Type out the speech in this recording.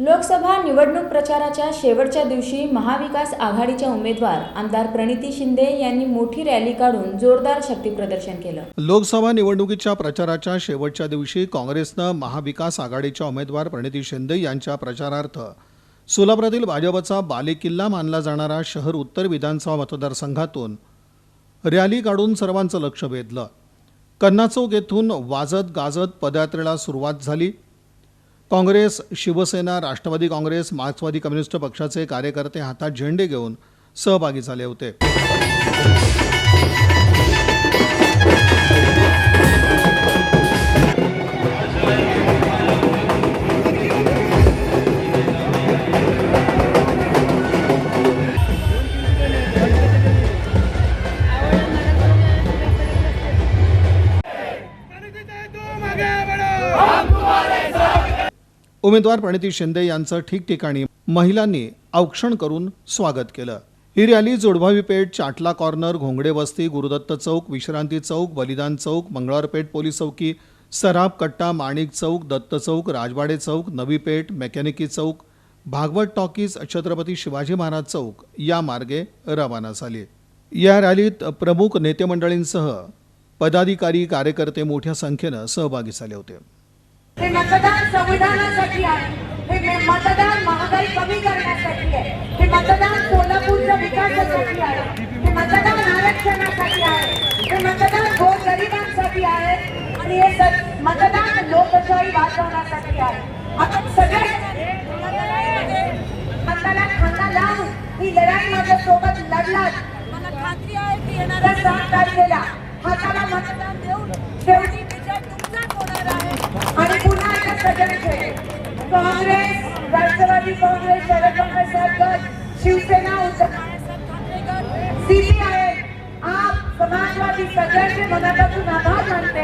लोकसभा निवडणूक प्रचाराच्या शेवटच्या दिवशी महाविकास आघाडीच्या उमेदवार आमदार प्रणिती शिंदे यांनी मोठी रॅली काढून जोरदार शक्तीप्रदर्शन केलं. लोकसभा निवडणुकीच्या प्रचाराच्या शेवटच्या दिवशी काँग्रेसनं महाविकास आघाडीच्या उमेदवार प्रणिती शिंदे यांच्या प्रचारार्थ सोलापुरातील भाजपचा बालेकिल्ला मानला जाणारा शहर उत्तर विधानसभा मतदारसंघातून रॅली काढून सर्वांचं लक्ष वेधलं. कन्नाचौक येथून वाजत गाजत पदयात्रेला सुरुवात झाली. काँग्रेस शिवसेना राष्ट्रवादी काँग्रेस मार्क्सवादी कम्युनिस्ट पक्षाचे कार्यकर्ते हातात झेंडे घेऊन सहभागी झाले होते. उमेदवार प्रणिती शिंदे यांचं ठिकठिकाणी महिलांनी औक्षण करून स्वागत केलं. ही रॅली जोडभावी पेठ चाटला कॉर्नर घोंगडे वस्ती गुरुदत्त चौक विश्रांती चौक बलिदान चौक मंगळवारपेठ पोलीस चौकी सराफ कट्टा माणिक चौक दत्त चौक राजवाडे चौक नवी पेठ मेकॅनिकी चौक भागवत टॉकीज छत्रपती शिवाजी महाराज चौक या मार्गे रवाना झाली. या रॅलीत प्रमुख नेते मंडळींसह पदाधिकारी कार्यकर्ते मोठ्या संख्येनं सहभागी झाले होते. हे मतदान संविधानासाठी आहे. हे मतदान महागाई कमी करण्यासाठी आहे. हे मतदान सोलापूरच्या विकासासाठी आहे. हे मतदान आरक्षणासाठी आहे. हे मतदान गोरगरिबांसाठी आहे. आणि हे मतदान लोकशाही वाचवण्यासाठी आहे. आपण सगळे हाताला खांदा लावून ही लढाई माझ्या सोबत लढलात. मला खात्री आहे की येणाऱ्या सहा तारखेला हाताला मतदान देऊन शेवटी काँग्रेस राष्ट्रवादी काँग्रेस शरद पवार साहेब गट शिवसेना सीपीआय आप समाजवादी सगळ्यांचे मनापासून आभार मानते.